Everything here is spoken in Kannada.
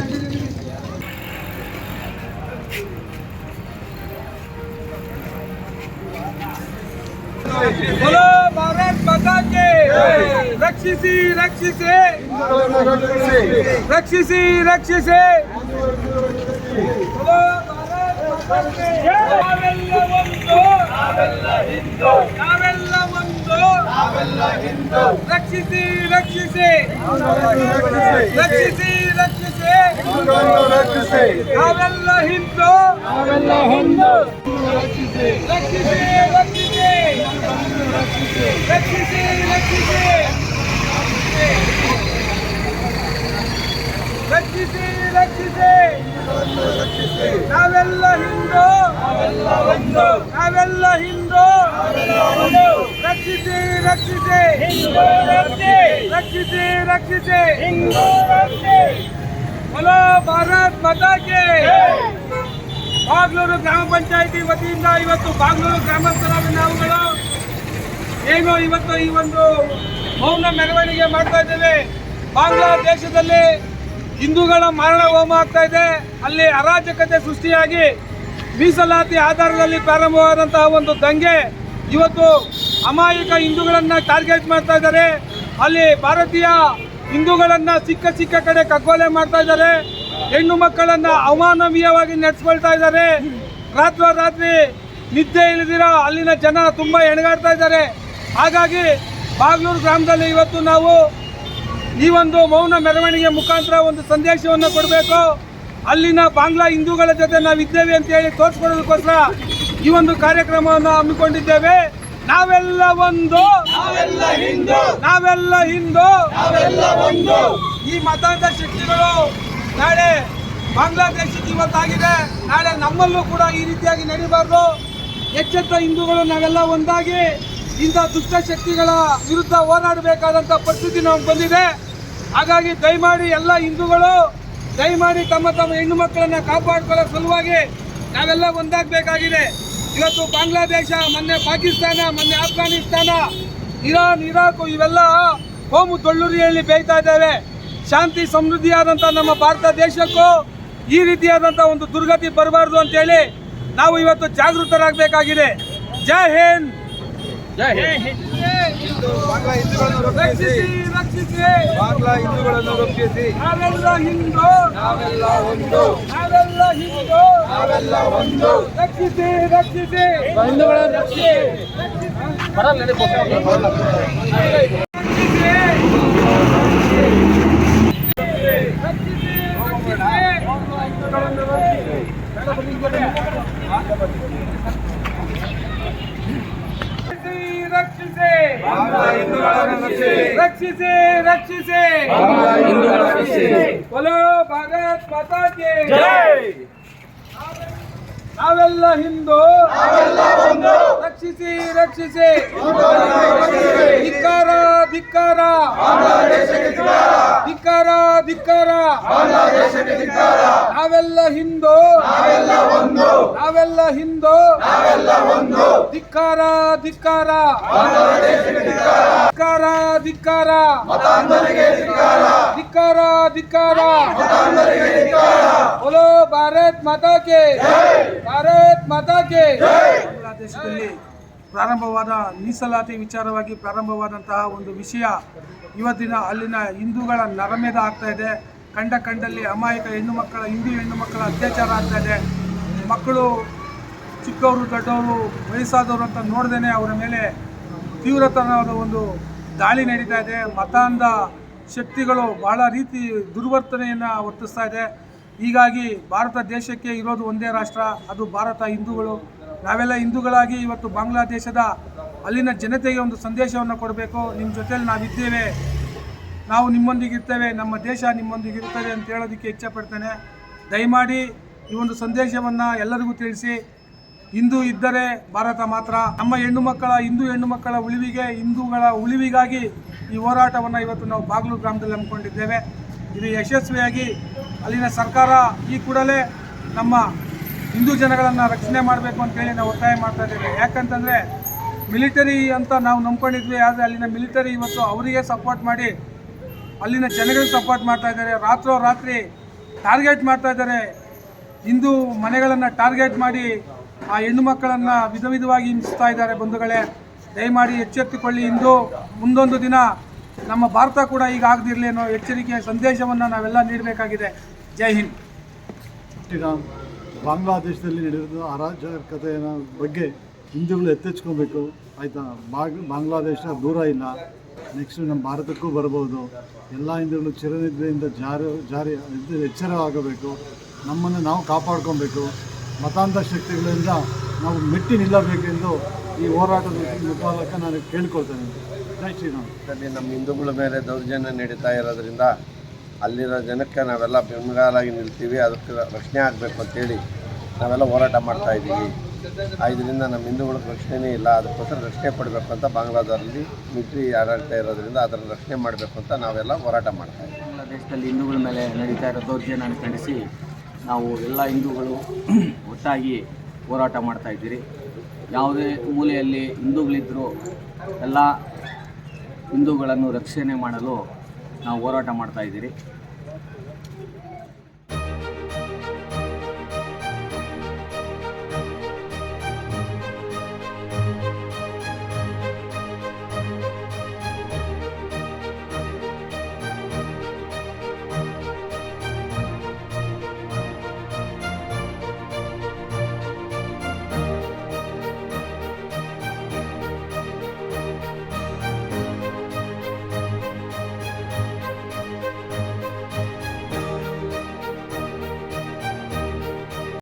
Hey! ರಕ್ಷಿಸಿ ರಕ್ಷಿಸಿ ರಕ್ಷಿಸಿ ರಕ್ಷಿಸಿ ನಾವೆಲ್ಲ ಒಂದು ನಾವೆಲ್ಲ ಒಂದು ರಕ್ಷಿಸಿ ರಕ್ಷಿಸಿ ರಕ್ಷಿಸಿ ರಕ್ಷಿಸಿ ನಾವೆಲ್ಲ ಹಿಂದೂ ನಾವೆಲ್ಲ ಹಿಂದೂ ರಕ್ಷಿಸಿ ರಕ್ಷಿಸಿ ರಕ್ಷಿಸಿ ರಕ್ಷಿಸಿ ರಕ್ಷಿಸಿ ರಕ್ಷಿಸಿ ನಾವೆಲ್ಲ ಹಿಂದೂ. ನಾವೆಲ್ಲ ಹಿಂದೂ. ರಕ್ಷಿಸಿ ರಕ್ಷಿಸಿ. ರಕ್ಷಿಸಿ ರಕ್ಷಿಸಿ. ಹಲೋ ಭಾರತ್ ಮತಕ್ಕೆ ಬಾಗ್ಲೂರು ಗ್ರಾಮ ಪಂಚಾಯಿತಿ ವತಿಯಿಂದ ಇವತ್ತು ಬಾಗ್ಲೂರು ಗ್ರಾಮಾಂತರ ನಾವುಗಳು ಏನು ಇವತ್ತು ಈ ಒಂದು ಮೌನ ಮೆರವಣಿಗೆ ಮಾಡ್ತಾ ಇದ್ದೇವೆ. ಬಾಂಗ್ಲಾದೇಶದಲ್ಲಿ ಹಿಂದೂಗಳ ಮಾರಣ ಹೋಮ ಆಗ್ತಾ ಇದೆ. ಅಲ್ಲಿ ಅರಾಜಕತೆ ಸೃಷ್ಟಿಯಾಗಿ ಮೀಸಲಾತಿ ಆಧಾರದಲ್ಲಿ ಪ್ರಾರಂಭವಾದಂತಹ ಒಂದು ದಂಗೆ ಇವತ್ತು ಅಮಾಯಕ ಹಿಂದೂಗಳನ್ನು ಟಾರ್ಗೆಟ್ ಮಾಡ್ತಾ ಇದ್ದಾರೆ. ಅಲ್ಲಿ ಭಾರತೀಯ ಹಿಂದೂಗಳನ್ನು ಸಿಕ್ಕ ಸಿಕ್ಕ ಕಡೆ ಕಗ್ಗೊಲೆ ಮಾಡ್ತಾ ಇದ್ದಾರೆ. ಹೆಣ್ಣು ಮಕ್ಕಳನ್ನು ಅಮಾನವೀಯವಾಗಿ ನಡೆಸ್ಕೊಳ್ತಾ ಇದ್ದಾರೆ. ರಾತ್ರೋರಾತ್ರಿ ನಿದ್ದೆ ಇಳಿದಿರೋ ಅಲ್ಲಿನ ಜನ ತುಂಬ ಹೆಣಗಾಡ್ತಾ ಇದ್ದಾರೆ. ಹಾಗಾಗಿ ಬಾಗ್ಲೂರು ಗ್ರಾಮದಲ್ಲಿ ಇವತ್ತು ನಾವು ಈ ಒಂದು ಮೌನ ಮೆರವಣಿಗೆ ಮುಖಾಂತರ ಒಂದು ಸಂದೇಶವನ್ನು ಕೊಡಬೇಕು. ಅಲ್ಲಿನ ಬಾಂಗ್ಲಾ ಹಿಂದೂಗಳ ಜೊತೆ ನಾವಿದ್ದೇವೆ ಅಂತ ಹೇಳಿ ತೋರಿಸ್ಕೊಡೋದಕ್ಕೋಸ್ಕರ ಈ ಒಂದು ಕಾರ್ಯಕ್ರಮವನ್ನು ಹಮ್ಮಿಕೊಂಡಿದ್ದೇವೆ. ನಾವೆಲ್ಲ ಒಂದು. ನಾವೆಲ್ಲ ಹಿಂದೂ. ನಾವೆಲ್ಲ ಹಿಂದೂ. ನಾವೆಲ್ಲ ಒಂದು. ಈ ಮತಾಂಧ ಶಕ್ತಿಗಳು ನಾಳೆ ಬಾಂಗ್ಲಾದೇಶಕ್ಕೆ ಇವತ್ತಾಗಿದೆ. ನಾಳೆ ನಮ್ಮಲ್ಲೂ ಕೂಡ ಈ ರೀತಿಯಾಗಿ ನಡೀಬಾರ್ದು. ಎಚ್ಚೆತ್ತ ಹಿಂದೂಗಳು ನಾವೆಲ್ಲ ಒಂದಾಗಿ. ಇಂಥ ದುಷ್ಟ ಶಕ್ತಿಗಳ ವಿರುದ್ಧ ಹೋರಾಡಬೇಕಾದಂಥ ಪರಿಸ್ಥಿತಿ ನಮಗೆ ಬಂದಿದೆ. ಹಾಗಾಗಿ ದಯಮಾಡಿ ಎಲ್ಲ ಹಿಂದೂಗಳು, ದಯಮಾಡಿ ತಮ್ಮ ತಮ್ಮ ಹೆಣ್ಣು ಮಕ್ಕಳನ್ನ ಕಾಪಾಡ್ಕೊಳ್ಳೋ ಸಲುವಾಗಿ ನಾವೆಲ್ಲ ಒಂದಾಗಬೇಕಾಗಿದೆ. ಇವತ್ತು ಬಾಂಗ್ಲಾದೇಶ, ಮೊನ್ನೆ ಪಾಕಿಸ್ತಾನ, ಮೊನ್ನೆ ಆಫ್ಘಾನಿಸ್ತಾನ, ಇರಾನ್, ಇರಾಕ್ ಇವೆಲ್ಲ ಹೋಮು ದೊಳ್ಳುರಿಯಲ್ಲಿ ಬೇಯ್ತಾ ಇದ್ದಾವೆ. ಶಾಂತಿ ಸಮೃದ್ಧಿಯಾದಂಥ ನಮ್ಮ ಭಾರತ ದೇಶಕ್ಕೂ ಈ ರೀತಿಯಾದಂಥ ಒಂದು ದುರ್ಗತಿ ಬರಬಾರ್ದು ಅಂತೇಳಿ ನಾವು ಇವತ್ತು ಜಾಗೃತರಾಗಬೇಕಾಗಿದೆ. ಜೈ ಹಿಂದ್! ಜೈ ಹಿಂದ್. ಬಾಂಗ್ಲಾ ಹಿಂದೂಗಳನ್ನು ರಕ್ಷಿಸಿ. ರಕ್ಷಿಸಿ ರಕ್ಷಿಸಿ. ಬಾಂಗ್ಲಾ ಹಿಂದೂಗಳನ್ನು ರಕ್ಷಿಸಿ. ನಾವೆಲ್ಲ ಹಿಂದೂ. ನಾವೆಲ್ಲ ಒಂದು. ನಾವೆಲ್ಲ ಹಿಂದೂ. ನಾವೆಲ್ಲ ಒಂದು. ರಕ್ಷಿಸಿ ರಕ್ಷಿಸಿ. ಹಿಂದೂಗಳನ್ನು ರಕ್ಷಿಸಿ. ರಕ್ಷಿಸಿ ಬಾಂಗ್ಲಾ ಹಿಂದೂಗಳನ್ನು रक्षिसे। रक्षिसे। रक्षिसे रक्षिसे। बोलो भारत माता के। ನಾವೆಲ್ಲ ಹಿಂದೂ ರಕ್ಷಿಸಿ ರಕ್ಷಿಸಿ ಧಿಕ್ಕಾರ ಧಿಕ್ಕಾರ ಧಿಕ್ಕಾರ ಧಿಕ್ಕಾರ ನಾವೆಲ್ಲ ಹಿಂದೂ ನಾವೆಲ್ಲ ಹಿಂದೂ ಧಿಕ್ಕಾರ ಧಿಕ್ಕಾರ ಧಿಕ್ಕಾರ ಧಿಕ್ಕಾರ ಧಿಕ್ಕಾರ ಧಿಕ್ಕಾರ बोलो भारत माता के ಭಾರತ್ ಮಾತಾ ಕೆ ಬಾಂಗ್ಲಾದೇಶದಲ್ಲಿ ಪ್ರಾರಂಭವಾದ ಮೀಸಲಾತಿ ವಿಚಾರವಾಗಿ ಪ್ರಾರಂಭವಾದಂತಹ ಒಂದು ವಿಷಯ ಇವತ್ತಿನ ಅಲ್ಲಿನ ಹಿಂದೂಗಳ ನರಮೇಧ ಆಗ್ತಾ ಇದೆ. ಕಂಡ ಕಂಡಲ್ಲಿ ಅಮಾಯಕ ಹೆಣ್ಣು ಮಕ್ಕಳ ಹಿಂದೂ ಹೆಣ್ಣು ಮಕ್ಕಳ ಅತ್ಯಾಚಾರ ಆಗ್ತಾ ಇದೆ. ಮಕ್ಕಳು ಚಿಕ್ಕವರು, ದೊಡ್ಡವರು, ವಯಸ್ಸಾದವರು ಅಂತ ನೋಡ್ದೇನೆ ಅವರ ಮೇಲೆ ತೀವ್ರತರವಾದ ಒಂದು ದಾಳಿ ನಡೀತಾ ಇದೆ. ಮತಾಂಧ ಶಕ್ತಿಗಳು ಬಹಳ ರೀತಿ ದುರ್ವರ್ತನೆಯನ್ನು ವರ್ತಿಸ್ತಾ ಇದೆ. ಹೀಗಾಗಿ ಭಾರತ ದೇಶಕ್ಕೆ ಇರೋದು ಒಂದೇ ರಾಷ್ಟ್ರ, ಅದು ಭಾರತ ಹಿಂದೂಗಳು. ನಾವೆಲ್ಲ ಹಿಂದೂಗಳಾಗಿ ಇವತ್ತು ಬಾಂಗ್ಲಾದೇಶದ ಅಲ್ಲಿನ ಜನತೆಗೆ ಒಂದು ಸಂದೇಶವನ್ನು ಕೊಡಬೇಕು. ನಿಮ್ಮ ಜೊತೆಯಲ್ಲಿ ನಾವಿದ್ದೇವೆ. ನಾವು ನಿಮ್ಮೊಂದಿಗಿರ್ತೇವೆ. ನಮ್ಮ ದೇಶ ನಿಮ್ಮೊಂದಿಗಿರ್ತದೆ ಅಂತ ಹೇಳೋದಕ್ಕೆ ಇಚ್ಛೆಪಡ್ತೇನೆ. ದಯಮಾಡಿ ಈ ಒಂದು ಸಂದೇಶವನ್ನು ಎಲ್ಲರಿಗೂ ತಿಳಿಸಿ. ಹಿಂದೂ ಇದ್ದರೆ ಭಾರತ ಮಾತ್ರ. ನಮ್ಮ ಹೆಣ್ಣು ಮಕ್ಕಳ ಹಿಂದೂ ಹೆಣ್ಣು ಮಕ್ಕಳ ಉಳಿವಿಗೆ, ಹಿಂದೂಗಳ ಉಳಿವಿಗಾಗಿ ಈ ಹೋರಾಟವನ್ನು ಇವತ್ತು ನಾವು ಬಾಗ್ಲೂರು ಗ್ರಾಮದಲ್ಲಿ ಹಮ್ಮಿಕೊಂಡಿದ್ದೇವೆ. ಇದು ಯಶಸ್ವಿಯಾಗಿ ಅಲ್ಲಿನ ಸರ್ಕಾರ ಈ ಕೂಡಲೇ ನಮ್ಮ ಹಿಂದೂ ಜನಗಳನ್ನು ರಕ್ಷಣೆ ಮಾಡಬೇಕು ಅಂತೇಳಿ ನಾವು ಒತ್ತಾಯ ಮಾಡ್ತಾ ಇದ್ದೇವೆ. ಯಾಕಂತಂದರೆ ಮಿಲಿಟರಿ ಅಂತ ನಾವು ನಂಬ್ಕೊಂಡಿದ್ವಿ, ಆದರೆ ಅಲ್ಲಿನ ಮಿಲಿಟರಿ ಇವತ್ತು ಅವರಿಗೆ ಸಪೋರ್ಟ್ ಮಾಡಿ, ಅಲ್ಲಿನ ಜನಗಳಿಗೆ ಸಪೋರ್ಟ್ ಮಾಡ್ತಾ ಇದ್ದಾರೆ. ರಾತ್ರೋ ರಾತ್ರಿ ಟಾರ್ಗೆಟ್ ಮಾಡ್ತಾ ಇದ್ದಾರೆ. ಹಿಂದೂ ಮನೆಗಳನ್ನು ಟಾರ್ಗೆಟ್ ಮಾಡಿ ಆ ಹೆಣ್ಣು ಮಕ್ಕಳನ್ನು ವಿಧ ವಿಧವಾಗಿ ಹಿಂಸಿಸ್ತಾ ಇದ್ದಾರೆ ಬಂಧುಗಳೇ. ದಯಮಾಡಿ ಎಚ್ಚೆತ್ತುಕೊಳ್ಳಿ. ಇಂದು ಮುಂದೊಂದು ದಿನ ನಮ್ಮ ಭಾರತ ಕೂಡ ಈಗ ಆಗದಿರಲಿ ಅನ್ನೋ ಎಚ್ಚರಿಕೆಯ ಸಂದೇಶವನ್ನು ನಾವೆಲ್ಲ ನೀಡಬೇಕಾಗಿದೆ. ಜೈ ಹಿಂದ್. ಈಗ ಬಾಂಗ್ಲಾದೇಶದಲ್ಲಿ ನಡೆದ ಅರಾಜಕತೆಯ ಬಗ್ಗೆ ಹಿಂದೂಗಳು ಎತ್ತೆಚ್ಕೋಬೇಕು. ಆಯಿತಾ? ಬಾಗ್, ಬಾಂಗ್ಲಾದೇಶ ದೂರ ಇಲ್ಲ. ನೆಕ್ಸ್ಟ್ ನಮ್ಮ ಭಾರತಕ್ಕೂ ಬರಬಹುದು ಎಲ್ಲ ಹಿಂದೂಗಳು ಚಿರನಿದ್ರೆಯಿಂದ ಜಾರಿ ಜಾರಿ ಎಚ್ಚರ ಆಗಬೇಕು ನಮ್ಮನ್ನು ನಾವು ಕಾಪಾಡ್ಕೊಬೇಕು. ಮತಾಂತರ ಶಕ್ತಿಗಳಿಂದ ನಾವು ಮೆಟ್ಟಿ ನಿಲ್ಲಬೇಕೆಂದು ಈ ಹೋರಾಟದ ಮೂಲಕ ನಾನು ಕೇಳ್ಕೊಳ್ತೇನೆ. ಜೈ ಶ್ರೀರಾಮ್. ನಮ್ಮ ಹಿಂದೂಗಳ ಮೇಲೆ ದೌರ್ಜನ್ಯ ನಡೀತಾ ಇರೋದ್ರಿಂದ ಅಲ್ಲಿರೋ ಜನಕ್ಕೆ ನಾವೆಲ್ಲ ಬೆಂಗಾಲಾಗಿ ನಿಲ್ತೀವಿ ಅದಕ್ಕೆ ರಕ್ಷಣೆ ಆಗಬೇಕು ಅಂತೇಳಿ ನಾವೆಲ್ಲ ಹೋರಾಟ ಮಾಡ್ತಾ ಇದ್ದೀವಿ. ಇದರಿಂದ ನಮ್ಮ ಹಿಂದೂಗಳಿಗೆ ರಕ್ಷಣೆನೇ ಇಲ್ಲ ಅದಕ್ಕೋಸ್ಕರ ರಕ್ಷಣೆ ಕೊಡಬೇಕು ಅಂತ ಬಾಂಗ್ಲಾದಲ್ಲಿ ಮಿಲಿಟ್ರಿ ಆಡಳಿತ ಇರೋದ್ರಿಂದ ಅದರ ರಕ್ಷಣೆ ಮಾಡಬೇಕು ಅಂತ ನಾವೆಲ್ಲ ಹೋರಾಟ ಮಾಡ್ತಾ ಇದ್ದೀವಿ. ದೇಶದಲ್ಲಿ ಹಿಂದೂಗಳ ಮೇಲೆ ನಡೀತಾ ಇರೋ ದೌರ್ಜನ್ಯ ಖಂಡಿಸಿ ನಾವು ಎಲ್ಲ ಹಿಂದೂಗಳು ಒಟ್ಟಾಗಿ ಹೋರಾಟ ಮಾಡ್ತಾ ಇದ್ದೀರಿ. ಯಾವುದೇ ಮೂಲೆಯಲ್ಲಿ ಹಿಂದೂಗಳಿದ್ದರೂ ಎಲ್ಲ ಹಿಂದೂಗಳನ್ನು ರಕ್ಷಣೆ ಮಾಡಲು ನಾವು ಹೋರಾಟ ಮಾಡ್ತಾ ಇದ್ದೀರಿ.